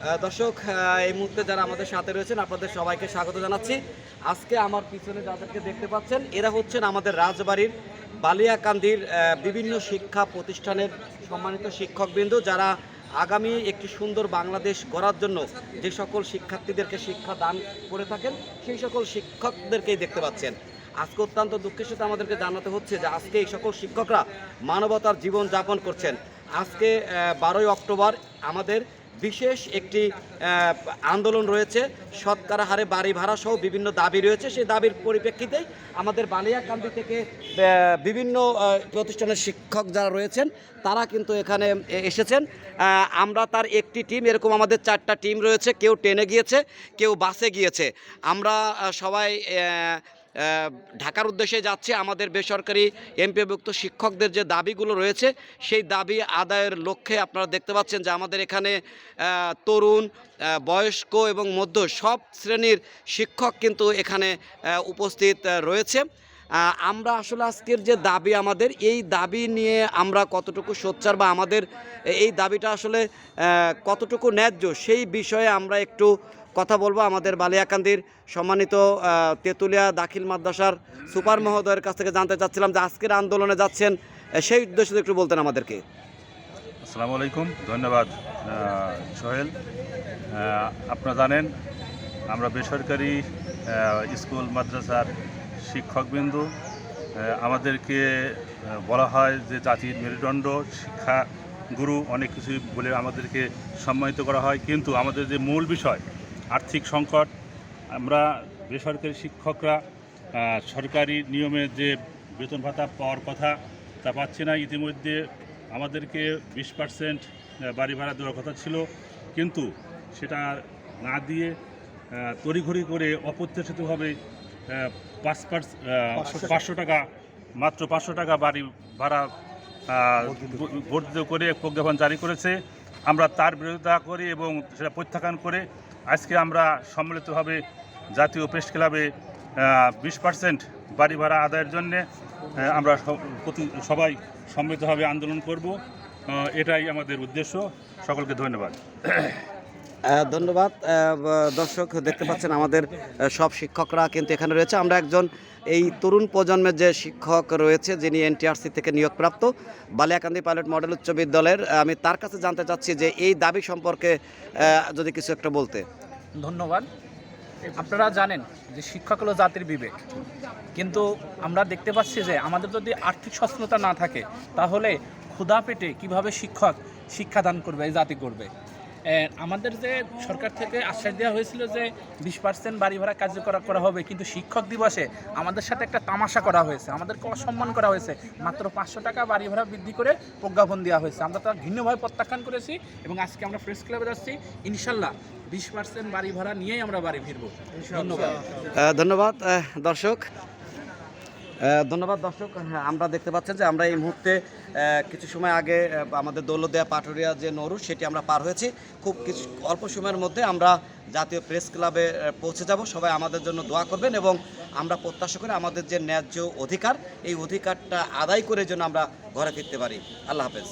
দর্শক এই মুহূর্তে যারা আমাদের সাথে রয়েছেন, আপনাদের সবাইকে স্বাগত জানাচ্ছি। আজকে আমার পিছনে যাদেরকে দেখতে পাচ্ছেন, এরা হচ্ছেন আমাদের রাজবাড়ির বালিয়াকান্দির বিভিন্ন শিক্ষা প্রতিষ্ঠানের সম্মানিত শিক্ষকবৃন্দ, যারা আগামী একটি সুন্দর বাংলাদেশ গড়ার জন্য যে সকল শিক্ষার্থীদেরকে শিক্ষা দান করে থাকেন, সেই সকল শিক্ষকদেরকেই দেখতে পাচ্ছেন। আজকে অত্যন্ত দুঃখের সাথে আমাদেরকে জানাতে হচ্ছে যে আজকে এই সকল শিক্ষকরা মানবতার জীবন যাপন করছেন। আজকে বারোই অক্টোবর আমাদের বিশেষ একটি আন্দোলন রয়েছে। শতকরা হারে বাড়ি ভাড়া সহ বিভিন্ন দাবি রয়েছে। সেই দাবির পরিপ্রেক্ষিতেই আমাদের বালিয়াকান্দি থেকে বিভিন্ন প্রতিষ্ঠানের শিক্ষক যারা রয়েছেন, তারা কিন্তু এখানে এসেছেন। আমরা তার একটি টিম, এরকম আমাদের চারটা টিম রয়েছে। কেউ ট্রেনে গিয়েছে, কেউ বাসে গিয়েছে। আমরা সবাই ঢাকার উদ্দেশ্যে যাচ্ছে আমাদের বেসরকারি এমপিভুক্ত শিক্ষকদের যে দাবিগুলো রয়েছে, সেই দাবি আদায়ের লক্ষ্যে আপনারা দেখতে পাচ্ছেন যে আমাদের এখানে তরুণ বয়স্ক এবং মধ্য সব শ্রেণির শিক্ষক কিন্তু এখানে উপস্থিত রয়েছে। আমরা আসলে আজকের যে দাবি আমাদের, এই দাবি নিয়ে আমরা কতটুকু সোচ্চার বা আমাদের এই দাবিটা আসলে কতটুকু ন্যায্য সেই বিষয়ে আমরা একটু কথা বলব আমাদের বালিয়াকান্দির সম্মানিত তেঁতুলিয়া দাখিল মাদ্রাসার সুপার মহোদয়ের কাছ থেকে জানতে চাচ্ছিলাম যে আজকের আন্দোলনে যাচ্ছেন সেই উদ্দেশ্যে একটু বলতেন আমাদেরকে। আসসালামু আলাইকুম, ধন্যবাদ সোহেল। আপনারা জানেন, আমরা বেসরকারি স্কুল, মাদ্রাসার শিক্ষকবৃন্দ আমাদেরকে বলা হয় যে জাতির মেরুদণ্ড, শিক্ষা গুরু অনেক কিছু বলে আমাদেরকে সম্মানিত করা হয়। কিন্তু আমাদের যে মূল বিষয়, আর্থিক সংকট, আমরা বেসরকারি শিক্ষকরা সরকারি নিয়মে যে বেতন ভাতা পাওয়ার কথা তা পাচ্ছি না। ইতিমধ্যে আমাদেরকে বিশ পার্সেন্ট বাড়ি ভাড়া দেওয়ার কথা ছিল। কিন্তু সেটা না দিয়ে তড়িঘড়ি করে অপ্রত্যাশিতভাবে পাঁচ পার্স পাঁচশো টাকা। মাত্র পাঁচশো টাকা বাড়ি ভাড়া বর্ধিত করে। প্রজ্ঞাপন জারি করেছে। আমরা তার বিরোধিতা করি এবং সেটা প্রত্যাখ্যান করে আজকে আমরা সম্মিলিতভাবে জাতীয় প্রেস ক্লাবে বিশ পার্সেন্ট বাড়ি ভাড়া আদায়ের জন্যে আমরা প্রতি- সবাই সম্মিলিতভাবে আন্দোলন করব। এটাই আমাদের উদ্দেশ্য। সকলকে ধন্যবাদ। ধন্যবাদ। দর্শক, দেখতে পাচ্ছেন আমাদের সব শিক্ষকরা কিন্তু এখানে রয়েছে। আমরা একজন এই তরুণ প্রজন্মের যে শিক্ষক রয়েছে, যিনি এনটিআরসি থেকে নিয়োগপ্রাপ্ত, বালিয়াকান্দি পাইলট মডেল উচ্চ বিদ্যালয়ের। আমি তার কাছে জানতে চাচ্ছি যে এই দাবি সম্পর্কে যদি কিছু একটা বলতে। ধন্যবাদ। আপনারা জানেন যে শিক্ষক হলো জাতির বিবেক। কিন্তু আমরা দেখতে পাচ্ছি যে আমাদের যদি আর্থিক সচেতনতা না থাকে, তাহলে ক্ষুধা পেটে কীভাবে শিক্ষক শিক্ষাদান করবে জাতি করবে? আমাদের যে সরকার থেকে আশ্বাস দেওয়া হয়েছিল যে বিশ পার্সেন্ট বাড়ি ভাড়া কার্যকর করা হবে, কিন্তু শিক্ষক দিবসে আমাদের সাথে একটা তামাশা করা হয়েছে। আমাদেরকে অসম্মান করা হয়েছে। মাত্র পাঁচশো টাকা বাড়ি ভাড়া বৃদ্ধি করে প্রজ্ঞাপন দেওয়া হয়েছে। আমরা তার ভিন্নভাবে প্রত্যাখ্যান করেছি এবং আজকে আমরা প্রেস ক্লাবে যাচ্ছি। ইনশাল্লাহ বিশ পার্সেন্ট বাড়ি ভাড়া নিয়েই আমরা বাড়ি ফিরবো। ধন্যবাদ। ধন্যবাদ। দর্শক ধন্যবাদ দর্শক। হ্যাঁ, আমরা দেখতে পাচ্ছেন যে আমরা এই মুহূর্তে কিছু সময় আগে আমাদের দৌলতদিয়া পাটুরিয়া যে নরু সেটি আমরা পার হয়েছি। খুব কিছু অল্প সময়ের মধ্যে আমরা জাতীয় প্রেস ক্লাবে পৌঁছে যাব। সবাই আমাদের জন্য দোয়া করবেন এবং আমরা প্রত্যাশা করি আমাদের যে ন্যায্য অধিকার এই অধিকারটা আদায় করে যেন আমরা ঘরে ফিরতে পারি। আল্লাহ হাফেজ।